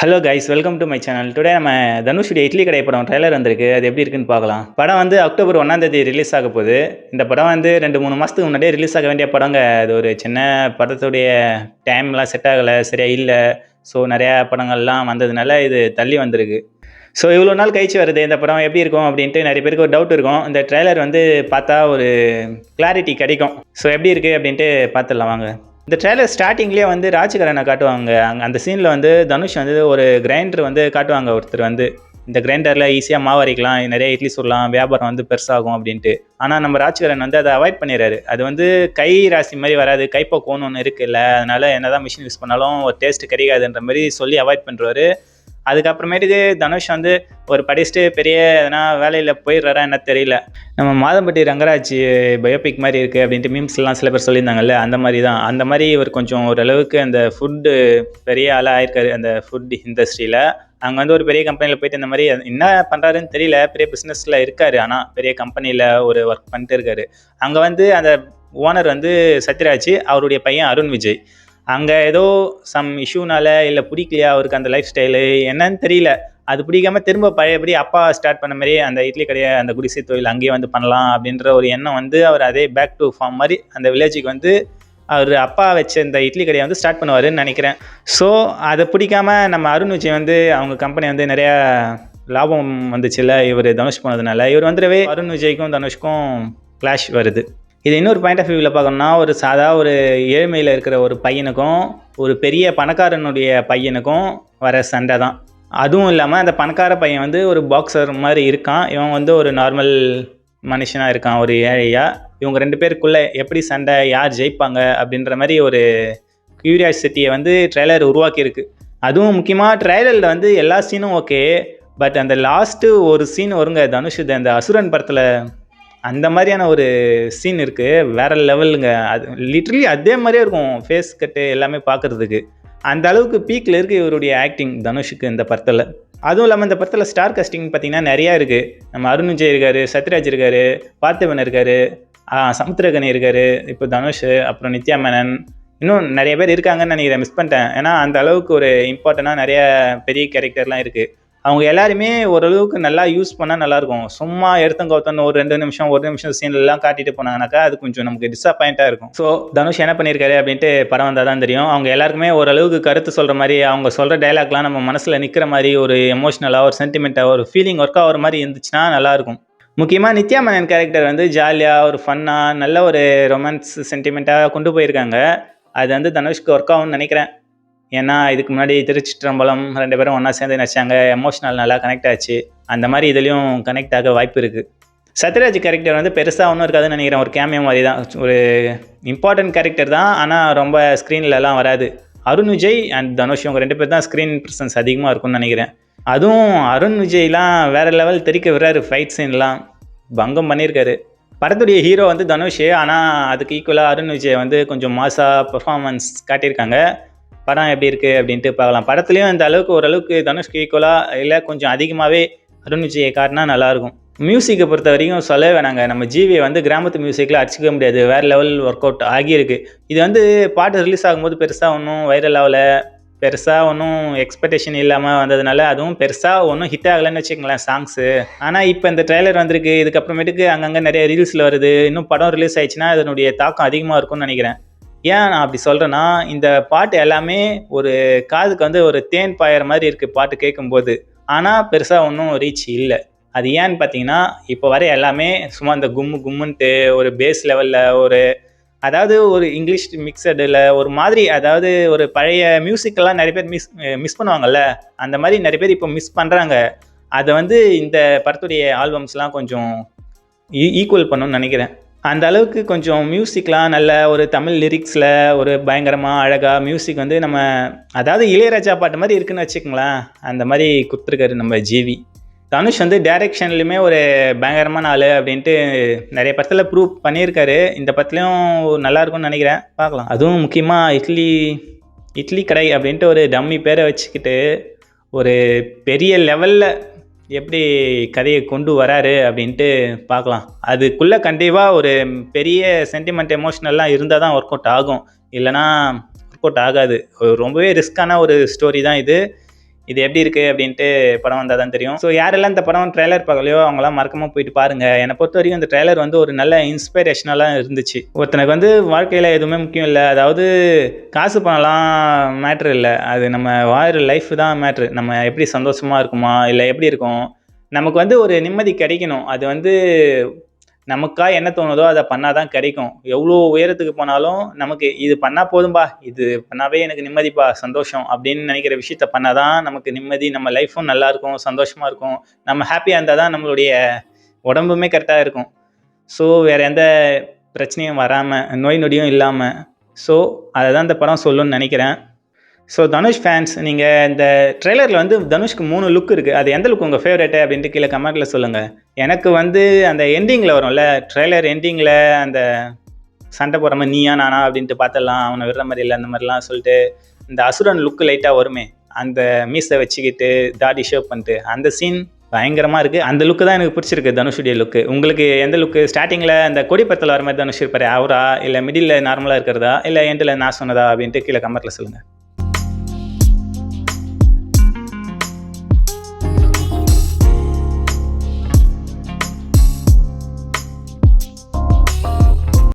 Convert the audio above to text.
Hello guys welcome to my channel today நம்ம தனுஷுடைய இட்லி கடை படம் ட்ரைலர் வந்திருக்கு. அது எப்படி இருக்குன்னு பார்க்கலாம். படம் வந்து அக்டோபர் ஒன்றாம் தேதி ரிலீஸ் ஆக போகுது. இந்த படம் வந்து ரெண்டு மூணு மாதத்துக்கு முன்னாடியே ரிலீஸ் ஆக வேண்டிய படங்க. அது ஒரு சின்ன படத்துடைய டைம்லாம் செட் ஆகலை. சரியாக இல்லை. ஸோ நிறையா படங்கள்லாம் வந்ததுனால இது தள்ளி வந்திருக்கு. ஸோ இவ்வளோ நாள் கழிச்சு வருது. இந்த படம் எப்படி இருக்கும் அப்படின்ட்டு நிறைய பேருக்கு ஒரு டவுட் இருக்கும். இந்த ட்ரைலர் வந்து பார்த்தா ஒரு கிளாரிட்டி கிடைக்கும். ஸோ எப்படி இருக்குது அப்படின்ட்டு பார்த்துடலாம். வாங்க. இந்த ட்ரைலர் ஸ்டார்டிங்லேயே வந்து ராஜ்கரனை காட்டுவாங்க. அங்கே அந்த சீனில் வந்து தனுஷ் வந்து ஒரு கிரைண்டர் வந்து காட்டுவாங்க. ஒருத்தர் வந்து இந்த கிரைண்டரில் ஈஸியாக மாவு அரைக்கலாம் நிறைய இட்லி சுடலாம் வியாபாரம் வந்து பெருசாகும் அப்படின்ட்டு. ஆனால் நம்ம ராஜ்கரன் வந்து அதை அவாய்ட் பண்ணிடுறாரு. அது வந்து கை ராசி மாதிரி வராது. கைப்பக்குவம்னு ஒன்று இருக்குல்ல. அதனால என்னதான் மிஷின் யூஸ் பண்ணாலும் ஒரு டேஸ்ட் கிடைக்காதுன்ற மாதிரி சொல்லி அவாய்ட் பண்ணுறாரு அதுக்கப்புறமேட்டுக்கு தனுஷ் வந்து ஒரு படிச்சுட்டு பெரிய எதனா வேலையில் போயிடுறாரா என்ன தெரியல. நம்ம மாதம்பட்டி ரங்கராஜ் பயோபிக் மாதிரி இருக்குது அப்படின்ட்டு மீம்ஸ்லாம் சில பேர் சொல்லியிருந்தாங்கல்ல அந்த மாதிரி தான் அந்த மாதிரி இவர் கொஞ்சம் ஓரளவுக்கு அந்த ஃபுட்டு பெரிய ஆளாக ஆயிருக்காரு அந்த ஃபுட் இண்டஸ்ட்ரியில் அங்கே வந்து ஒரு பெரிய கம்பெனியில் போயிட்டு இந்த மாதிரி என்ன பண்ணுறாருன்னு தெரியல பெரிய பிஸ்னஸில் இருக்காரு. ஆனால் பெரிய கம்பெனியில் ஒரு ஒர்க் பண்ணிட்டு இருக்காரு. அங்கே வந்து அந்த ஓனர் வந்து சத்யராஜ் அவருடைய பையன் அருண் விஜய். அங்கே ஏதோ சம் இஷ்யூனால இல்லை பிடிக்கலையா அவருக்கு அந்த லைஃப் ஸ்டைலு என்னன்னு தெரியல. அது பிடிக்காம திரும்ப பழையபடி அப்பா ஸ்டார்ட் பண்ண மாதிரி அந்த இட்லி கடையை அந்த குடிசை தொழில் அங்கேயே வந்து பண்ணலாம் அப்படின்ற ஒரு எண்ணம் வந்து அவர் அதே பேக் டு ஃபார்ம் மாதிரி அந்த வில்லேஜுக்கு வந்து அவர் அப்பா வச்ச இந்த இட்லி கடையை வந்து ஸ்டார்ட் பண்ணுவாருன்னு நினைக்கிறேன். ஸோ அதை பிடிக்காம நம்ம அருண் விஜய் வந்து அவங்க கம்பெனி வந்து நிறையா லாபம் வந்துச்சுல்ல இவர் தனுஷ் போனதுனால. இவர் வந்துடவே அருண் விஜய்க்கும் தனுஷ்க்கும் கிளாஷ் வருது. இது இன்னொரு பாயிண்ட் ஆஃப் வியூவில் பார்க்கணும்னா ஒரு சாதா ஒரு ஏழ்மையில் இருக்கிற ஒரு பையனுக்கும் ஒரு பெரிய பணக்காரனுடைய பையனுக்கும் வர சண்டை தான். அதுவும் இல்லாமல் அந்த பணக்கார பையன் வந்து ஒரு பாக்ஸர் மாதிரி இருக்கான். இவன் வந்து ஒரு நார்மல் மனுஷனாக இருக்கான் ஒரு ஏழையாக இவங்க ரெண்டு பேருக்குள்ளே எப்படி சண்டை யார் ஜெயிப்பாங்க அப்படின்ற மாதிரி ஒரு க்யூரியாசிட்டியை வந்து ட்ரெய்லர் உருவாக்கியிருக்கு. அதுவும் முக்கியமாக ட்ரெய்லரில் வந்து எல்லா சீனும் ஓகே பட் அந்த லாஸ்ட்டு ஒரு சீன் வருங்க தனுஷ் இது அந்த அசுரன் படத்தில் அந்த மாதிரியான ஒரு சீன் இருக்குது வேற லெவலுங்க அது லிட்ரலி அதே மாதிரியே இருக்கும். ஃபேஸ் கட்டு எல்லாமே பார்க்குறதுக்கு அந்த அளவுக்கு பீக்கில் இருக்குது இவருடைய ஆக்டிங் தனுஷுக்கு இந்த படத்தில். அதுவும் இல்லாமல் இந்த படத்தில் ஸ்டார் காஸ்டிங் பார்த்திங்கன்னா நிறையா இருக்குது நம்ம அருண் விஜய் இருக்காரு சத்யராஜ் இருக்கார் பார்த்திபன் இருக்கார் சமுத்திரகனி இருக்கார் இப்போ தனுஷ் அப்புறம் நித்யா மேனன். இன்னும் நிறைய பேர் இருக்காங்கன்னு நினைக்கிறேன் மிஸ் பண்ணிட்டேன். ஏன்னா அந்த அளவுக்கு ஒரு இம்பார்ட்டண்ட்டாக நிறைய பெரிய கேரக்டர்லாம் இருக்குது அவங்க எல்லாருமே ஓரளவுக்கு நல்லா யூஸ் பண்ணால் நல்லாயிருக்கும். சும்மா எடுத்தங்கோத்தன்னு ஒரு ரெண்டு நிமிஷம் ஒரு நிமிஷம் சீன்லாம் காட்டிட்டு போனாங்கனாக்கா அது கொஞ்சம் நமக்கு டிஸப்பாயிண்ட்டாக இருக்கும். ஸோ தனுஷ் என்ன பண்ணியிருக்காரு அப்படின்ட்டு படம் வந்தால் தான் தெரியும். அவங்க எல்லாருக்குமே ஓரளவுக்கு கருத்து சொல்கிற மாதிரி அவங்க சொல்கிற டைலாக்லாம் நம்ம மனசில் நிற்கிற மாதிரி ஒரு எமோஷ்னலாக ஒரு சென்டிமெண்ட்டாக ஒரு ஃபீலிங் ஒர்க் ஆகிற மாதிரி இருந்துச்சுன்னா நல்லாயிருக்கும். முக்கியமாக நித்யா மேனன் கேரக்டர் வந்து ஜாலியாக ஒரு ஃபன்னாக நல்ல ஒரு ரொமான்ஸ் சென்டிமெண்ட்டாக கொண்டு போயிருக்காங்க. அது வந்து தனுஷ்க்கு ஒர்க் ஆகும்னு நினைக்கிறேன். ஏன்னா இதுக்கு முன்னாடி திருச்சிற்றம்பலம் ரெண்டு பேரும் ஒன்றா சேர்ந்து நடிச்சாங்க. எமோஷனல் நல்லா கனெக்ட் ஆச்சு. அந்த மாதிரி இதுலேயும் கனெக்ட் ஆக வாய்ப்பு இருக்குது சத்யராஜ் கேரக்டர் வந்து பெருசாக ஒன்றும் இருக்காதுன்னு நினைக்கிறேன். ஒரு கேமியோ மாதிரி தான் ஒரு இம்பார்ட்டன்ட் கேரக்டர் தான். ஆனால் ரொம்ப ஸ்க்ரீன்லலாம் வராது. அருண் விஜய் அண்ட் தனுஷ் இவங்க ரெண்டு பேர் தான் ஸ்க்ரீன் ப்ரெசன்ஸ் அதிகமாக இருக்கும்னு நினைக்கிறேன். அதுவும் அருண் விஜய்லாம் வேறு லெவல் தெரிக்க விடுறாரு. ஃபைட் சீன்லாம் பங்கம் பண்ணியிருக்காரு. படத்துடைய ஹீரோ வந்து தனுஷ். ஆனால் அதுக்கு ஈக்குவலாக அருண் விஜய் வந்து கொஞ்சம் மாசாக பெர்ஃபார்மன்ஸ் காட்டியிருக்காங்க. படம் எப்படி இருக்குது அப்படின்ட்டு பார்க்கலாம். படத்துலேயும் அந்த அளவுக்கு ஓரளவுக்கு தனுஷ்க்கு ஈக்குவலாக இல்லை கொஞ்சம் அதிகமாகவே அருண் விஜயை காட்டினா நல்லாயிருக்கும். மியூசிக்கை பொறுத்த வரைக்கும் சொல்லவே வேணாங்க. நம்ம ஜிவியை வந்து கிராமத்து மியூசிக்கில் அடிச்சிக்க முடியாது. வேறு லெவல் ஒர்க் அவுட் ஆகியிருக்கு. இது வந்து பாட்டு ரிலீஸ் ஆகும்போது பெருசாக ஒன்றும் வைரல் ஆகலை. பெருசாக ஒன்றும் எக்ஸ்பெக்டேஷன் இல்லாமல் வந்ததுனால அதுவும் பெருசாக ஒன்றும் ஹிட் ஆகலைன்னு வச்சுக்கங்களேன் சாங்ஸு ஆனால் இப்போ இந்த ட்ரெய்லர் வந்திருக்கு. இதுக்கப்புறமேட்டுக்கு அங்கங்கே நிறைய ரீல்ஸில் வருது. இன்னும் படம் ரிலீஸ் ஆயிடுச்சுன்னா அதனுடைய தாக்கம் அதிகமாக இருக்கும்னு நினைக்கிறேன். ஏன் நான் அப்படி சொல்கிறேன்னா இந்த பாட்டு எல்லாமே ஒரு காதுக்கு வந்து ஒரு தேன் பாயிற மாதிரி இருக்குது பாட்டு கேட்கும்போது. ஆனால் பெருசாக ஒன்றும் ரீச் இல்லை. அது ஏன்னு பார்த்தீங்கன்னா இப்போ வர எல்லாமே சும்மா இந்த கும்மு கும்முன்ட்டு ஒரு பேஸ் லெவலில் ஒரு அதாவது ஒரு இங்கிலீஷ் மிக்சடில் ஒரு மாதிரி அதாவது ஒரு பழைய மியூசிக்கெல்லாம் நிறைய பேர் மிஸ் மிஸ் பண்ணுவாங்கல்ல அந்த மாதிரி நிறைய பேர் இப்போ மிஸ் பண்ணுறாங்க அதை வந்து இந்த படத்துடைய ஆல்பம்ஸ்லாம் கொஞ்சம் e-, ஈக்குவல் பண்ணணும்னு நினைக்கிறேன். அந்த அளவுக்கு கொஞ்சம் மியூசிக்லாம் நல்ல ஒரு தமிழ் லிரிக்ஸில் ஒரு பயங்கரமாக அழகாக மியூசிக் வந்து நம்ம அதாவது இளையராஜா பாட்டு மாதிரி இருக்குன்னு வச்சுக்கோங்களேன். அந்த மாதிரி கொடுத்துருக்காரு நம்ம ஜிவி தனுஷ் வந்து டைரெக்ஷன்லையுமே ஒரு பயங்கரமான ஆள் அப்படின்ட்டு நிறைய படத்தில் ப்ரூவ் பண்ணியிருக்காரு. இந்த படத்துலையும் நல்லாயிருக்கும்னு நினைக்கிறேன். பார்க்கலாம். அதுவும் முக்கியமாக இட்லி இட்லி கடை அப்படின்ட்டு ஒரு டம்மி பேரை வச்சுக்கிட்டு ஒரு பெரிய லெவலில் எப்படி கதையை கொண்டு வராரு அப்படின்ட்டு பார்க்கலாம். அதுக்குள்ளே கண்டிப்பாக ஒரு பெரிய சென்டிமெண்ட் எமோஷ்னல்லாம் இருந்தால் தான் ஒர்க் அவுட் ஆகும். இல்லைனா ஒர்க் அவுட் ஆகாது. ரொம்பவே ரிஸ்க்கான ஒரு ஸ்டோரி தான் இது. இது எப்படி இருக்குது அப்படின்ட்டு படம் வந்தால் தான் தெரியும். ஸோ யாரெல்லாம் இந்த படம் ட்ரெய்லர் பார்க்கலையோ அவங்களாம் மறக்காம போயிட்டு பாருங்கள் என்னை பொறுத்த வரைக்கும் இந்த ட்ரெய்லர் வந்து ஒரு நல்ல இன்ஸ்பிரேஷனலாக இருந்துச்சு. ஒருத்தனுக்கு வந்து வாழ்க்கையில் எதுவுமே முக்கியம் இல்லை. அதாவது காசு பணம்லாம் மேட்ரு இல்லை. அது நம்ம வாழ்கிற லைஃப் தான் மேட்ரு நம்ம எப்படி சந்தோஷமாக இருக்குமா? இல்லை எப்படி இருக்கும்? நமக்கு வந்து ஒரு நிம்மதி கிடைக்கணும். அது வந்து நமக்கா என்ன தோணுதோ அதை பண்ணால் தான் கிடைக்கும். எவ்வளோ உயரத்துக்கு போனாலும் நமக்கு இது பண்ணால் போதும்பா இது பண்ணாவே எனக்கு நிம்மதிப்பா சந்தோஷம் அப்படின்னு நினைக்கிற விஷயத்த பண்ணால் தான் நமக்கு நிம்மதி நம்ம லைஃப்பும் நல்லா இருக்கும் சந்தோஷமாக இருக்கும். நம்ம ஹாப்பியாக இருந்தால் தான் நம்மளுடைய உடம்புமே கரெக்டாக இருக்கும். ஸோ வேறு எந்த பிரச்சனையும் வராமல் நோய் நொடியும் இல்லாமல் ஸோ அதை தான் இந்த படம் சொல்லுன்னு நினைக்கிறேன். ஸோ தனுஷ் ஃபேன்ஸ் நீங்கள் இந்த ட்ரெய்லரில் வந்து தனுஷ்க்கு மூணு லுக் இருக்குது அது எந்த லுக் உங்கள் ஃபேவரேட்டு அப்படின்ட்டு கீழே கமெண்ட்டில் சொல்லுங்கள் எனக்கு வந்து அந்த எண்டிங்கில் வரும்ல ட்ரெய்லர் எண்டிங்கில் அந்த சண்டை போடுற மாதிரி நீயா நானா அப்படின்ட்டு பார்த்தலாம் அவனை விடுற மாதிரி இல்லை அந்த மாதிரிலாம் சொல்லிட்டு இந்த அசுரன் லுக்கு லைட்டாக வருமே அந்த மீஸை வச்சுக்கிட்டு தாடி ஷேப் பண்ணிட்டு அந்த சீன் பயங்கரமாக இருக்குது அந்த லுக்கு தான் எனக்கு பிடிச்சிருக்கு தனுஷுடைய லுக்கு உங்களுக்கு எந்த லுக்கு ஸ்டார்டிங்கில் அந்த கொடிப்பத்தில் வர மாதிரி தனுஷ் இருப்பார் அவரா? இல்லை மிடில் நார்மலாக இருக்கிறதா? இல்லை எண்டில் நான் சொன்னதா அப்படின்ட்டு கீழே கமெண்ட்டில் சொல்லுங்கள்